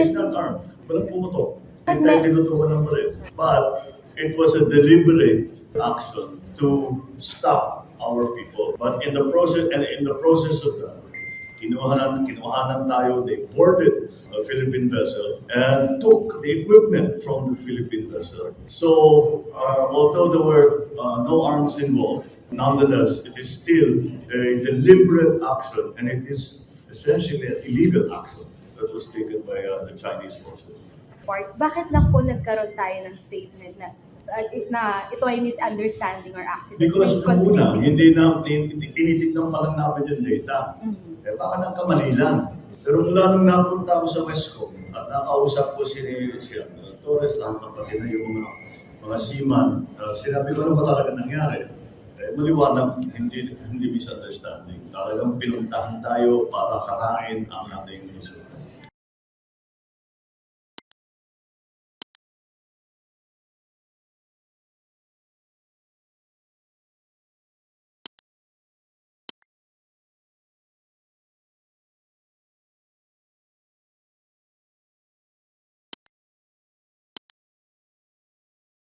It's not armed. Walang pumutok. Hindi tinutukan ng baril. But it was a deliberate action to stop our people. But in the process, and in the process of that, kinuhanan, kinuhanan tayo, they boarded a Philippine vessel and took the equipment from the Philippine vessel. So, uh, although there were uh, no arms involved, nonetheless, it is still a deliberate action and it is essentially an illegal action that was taken by uh, the Chinese forces. Part, bakit lang po nagkaroon tayo ng statement na uh, na ito ay misunderstanding or accident? Because May una, hindi na, hindi, tinitignan pa lang namin yung data. Mhm. Eh baka nang kamali lang. Pero mula nung napunta ako sa Westcom at nakausap ko si, si uh, Torres, lahat ng pati na yung mga, mga seaman, uh, sinabi ko ano ba talaga nangyari? Eh, maliwanag, hindi, hindi misunderstanding. Talagang pinuntahan tayo para karain ang ating gusto.